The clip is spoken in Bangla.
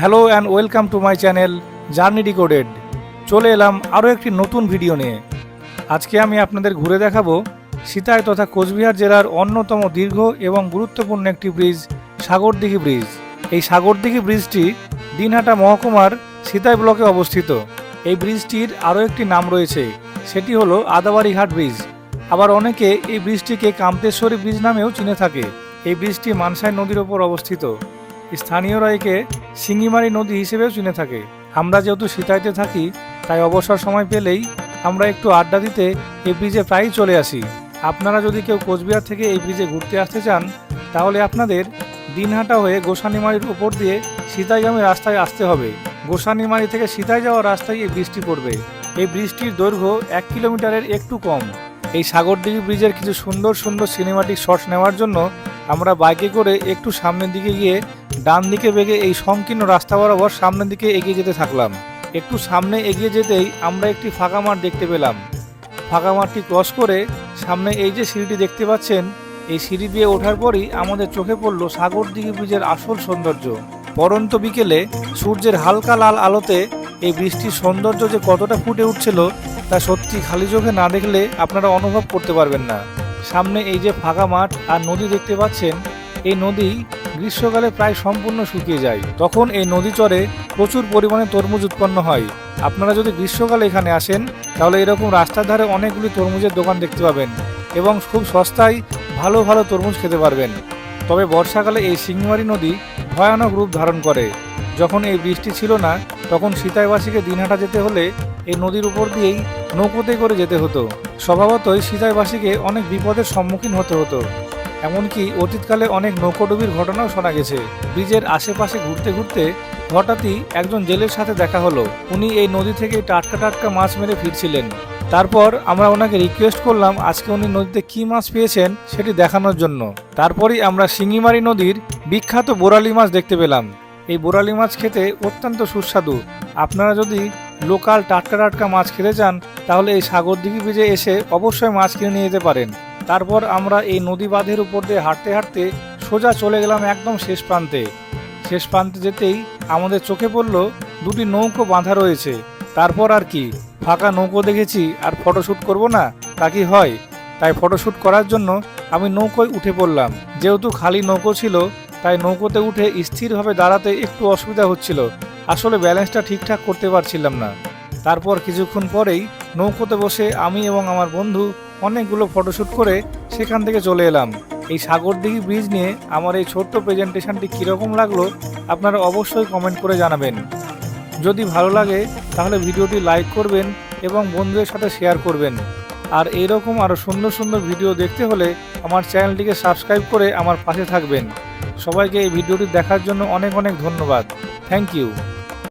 Hello and welcome to my channel Journey Decoded. চলে এলাম আরও একটি নতুন ভিডিও নিয়ে। আজকে আমি আপনাদের ঘুরে দেখাবো সীতায় তথা কোচবিহার জেলার অন্যতম দীর্ঘ এবং গুরুত্বপূর্ণ একটি ব্রিজ, সাগরদিঘি ব্রিজ। এই সাগরদিঘি ব্রিজটি দিনহাটা মহকুমার সীতাই ব্লকে অবস্থিত। এই ব্রিজটির আরও একটি নাম রয়েছে, সেটি হলো আদাবাড়িঘাট ব্রিজ। আবার অনেকে এই ব্রিজটিকে কামতেশ্বরী ব্রিজ নামেও চিনে থাকে। এই ব্রিজটি মানসাই নদীর ওপর অবস্থিত। স্থানীয়রা একে সিঙ্গিমারি নদী হিসেবেও চিনে থাকে। আমরা যেহেতু সিতাইতে থাকি, তাই অবসর সময় পেলেই আমরা একটু আড্ডা দিতে এই ব্রিজে প্রায়ই চলে আসি। আপনারা যদি কেউ কোচবিহার থেকে এই ব্রিজে ঘুরতে আসতে চান, তাহলে আপনাদের দিনহাটা হয়ে গোসানিমারির উপর দিয়ে সিতাইগামী রাস্তায় আসতে হবে। গোসানিমারি থেকে সিতাই যাওয়ার রাস্তায় এই ব্রিজটি পড়বে। এই ব্রিজটির দৈর্ঘ্য এক কিলোমিটারের একটু কম। এই সাগরদিঘি ব্রিজের কিছু সুন্দর সুন্দর সিনেমাটিক শটস নেওয়ার জন্য আমরা বাইকে করে একটু সামনের দিকে গিয়ে ডান দিকে বেগে এই সংকীর্ণ রাস্তা বরাবর সামনের দিকে এগিয়ে যেতে থাকলাম। একটু সামনে এগিয়ে যেতেই আমরা একটি ফাঁকা মাঠ দেখতে পেলাম। ফাঁকা মাঠটি ক্রস করে সামনে এই যে সিঁড়িটি দেখতে পাচ্ছেন, এই সিঁড়ি দিয়ে ওঠার পরই আমাদের চোখে পড়ল সাগরদিঘি ব্রিজের আসল সৌন্দর্য। পরন্ত বিকেলে সূর্যের হালকা লাল আলোতে এই বৃষ্টির সৌন্দর্য যে কতটা ফুটে উঠছিল তা সত্যি খালি চোখে না দেখলে আপনারা অনুভব করতে পারবেন না। সামনে এই যে ফাঁকা মাঠ আর নদী দেখতে পাচ্ছেন, এই নদী গ্রীষ্মকালে প্রায় সম্পূর্ণ শুকিয়ে যায়। তখন এই নদী চরে প্রচুর পরিমাণে তরমুজ উৎপন্ন হয়। আপনারা যদি গ্রীষ্মকালে এখানে আসেন, তাহলে এরকম রাস্তার ধারে অনেকগুলি তরমুজের দোকান দেখতে পাবেন এবং খুব সস্তায় ভালো ভালো তরমুজ খেতে পারবেন। তবে বর্ষাকালে এই সিংমারি নদী ভয়ানক রূপ ধারণ করে। যখন এই বৃষ্টি ছিল না, তখন সীতাইবাসীকে দিনহাটা যেতে হলে এই নদীর উপর দিয়েই নৌকোতে করে যেতে হতো। স্বভাবতই সীতাইবাসীকে অনেক বিপদের সম্মুখীন হতে হতো। এমনকি অতীতকালে অনেক নৌকোডুবির ঘটনাও শোনা গেছে। ব্রিজের আশেপাশে ঘুরতে ঘুরতে হঠাৎই একজন জেলের সাথে দেখা হলো। উনি এই নদী থেকে টাটকা টাটকা মাছ মেরে ফিরছিলেন। তারপর আমরা ওনাকে রিকোয়েস্ট করলাম আজকে উনি নদীতে কি মাছ পেয়েছেন সেটি দেখানোর জন্য। তারপরই আমরা শিঙিমারি নদীর বিখ্যাত বোরালি মাছ দেখতে পেলাম। এই বোরালি মাছ খেতে অত্যন্ত সুস্বাদু। আপনারা যদি লোকাল টাটকা টাটকা মাছ খেতে চান, তাহলে এই সাগরদিঘি ব্রিজে এসে অবশ্যই মাছ কিনে নিয়ে যেতে পারেন। তারপর আমরা এই নদী বাঁধের উপর দিয়ে হাঁটতে হাঁটতে সোজা চলে গেলাম একদম শেষ প্রান্তে। শেষ প্রান্তে যেতেই আমাদের চোখে পড়ল দুটি নৌকো বাঁধা রয়েছে। তারপর আর কি? ফাঁকা নৌকো দেখেছি, আর ফটোশ্যুট করব না? তা কি হয়? তাই ফটোশ্যুট করার জন্য আমি নৌকোয় উঠে পড়লাম। যেহেতু খালি নৌকো ছিল, তাই নৌকোতে উঠে স্থিরভাবে দাঁড়াতে একটু অসুবিধা হচ্ছিল। আসলে ব্যালেন্সটা ঠিকঠাক করতে পারছিলাম না। তারপর কিছুক্ষণ পরেই নৌকোতে বসে আমি এবং আমার বন্ধু অনেকগুলো ফটোশ্যুট করে সেখান থেকে চলে এলাম। এই সাগরদিঘি ব্রিজ নিয়ে আমার এই ছোট্ট প্রেজেন্টেশনটি কীরকম লাগল আপনারা অবশ্যই কমেন্ট করে জানাবেন। যদি ভালো লাগে, তাহলে ভিডিওটি লাইক করবেন এবং বন্ধুদের সাথে শেয়ার করবেন। আর এইরকম আরও সুন্দর সুন্দর ভিডিও দেখতে হলে আমার চ্যানেলটিকে সাবস্ক্রাইব করে আমার পাশে থাকবেন। সবাইকে এই ভিডিওটি দেখার জন্য অনেক অনেক ধন্যবাদ। Thank you